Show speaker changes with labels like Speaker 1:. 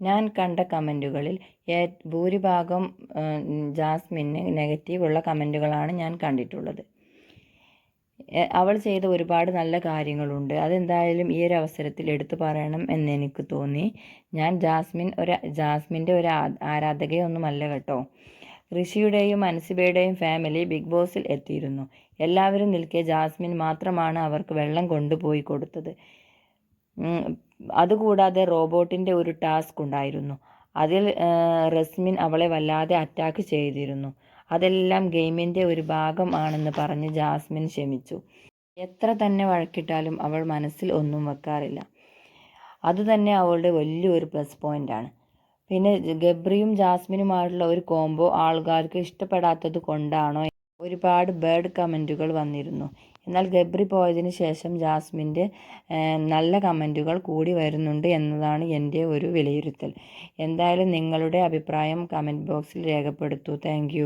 Speaker 1: ഞാൻ കണ്ട കമന്റുകളിൽ ഭൂരിഭാഗം ജാസ്മിന് നെഗറ്റീവുള്ള കമന്റുകളാണ് ഞാൻ കണ്ടിട്ടുള്ളത്. അവൾ ചെയ്ത ഒരുപാട് നല്ല കാര്യങ്ങളുണ്ട്. അതെന്തായാലും ഈ ഒരു അവസരത്തിൽ എടുത്തു പറയണം എന്ന് എനിക്ക് തോന്നി. ഞാൻ ജാസ്മിൻ ഒരു ജാസ്മിന്റെ ഒരു ആരാധകയൊന്നുമല്ല കേട്ടോ. ഋഷിയുടെയും അൻസിബയുടെയും ഫാമിലി ബിഗ് ബോസിൽ എത്തിയിരുന്നു. എല്ലാവരും നിൽക്കെ ജാസ്മിൻ മാത്രമാണ് അവർക്ക് വെള്ളം കൊണ്ടുപോയി കൊടുത്തത്. അതുകൂടാതെ റോബോട്ടിന്റെ ഒരു ടാസ്ക് ഉണ്ടായിരുന്നു. അതിൽ റസ്മിൻ അവളെ വല്ലാതെ അറ്റാക്ക് ചെയ്തിരുന്നു. അതെല്ലാം ഗെയിമിന്റെ ഒരു ഭാഗം ആണെന്ന് പറഞ്ഞ് ജാസ്മിൻ ക്ഷമിച്ചു. എത്ര തന്നെ വഴക്കിട്ടാലും അവൾ മനസ്സിൽ ഒന്നും വെക്കാറില്ല. അതുതന്നെ അവളുടെ വലിയൊരു പ്ലസ് പോയിന്റാണ് പിന്നെ ഗബ്രിയും ജാസ്മിനുമായിട്ടുള്ള ഒരു കോംബോ ആൾക്കാർക്ക് ഇഷ്ടപ്പെടാത്തത് കൊണ്ടാണോ ഒരുപാട് ബേഡ് കമന്റുകൾ വന്നിരുന്നു. എന്നാൽ ഗബ്രി പോയതിന് ശേഷം ജാസ്മിന്റെ നല്ല കമന്റുകൾ കൂടി വരുന്നുണ്ട് എന്നതാണ് എന്റെ ഒരു വിലയിരുത്തൽ. എന്തായാലും നിങ്ങളുടെ അഭിപ്രായം കമന്റ് ബോക്സിൽ രേഖപ്പെടുത്തൂ. താങ്ക്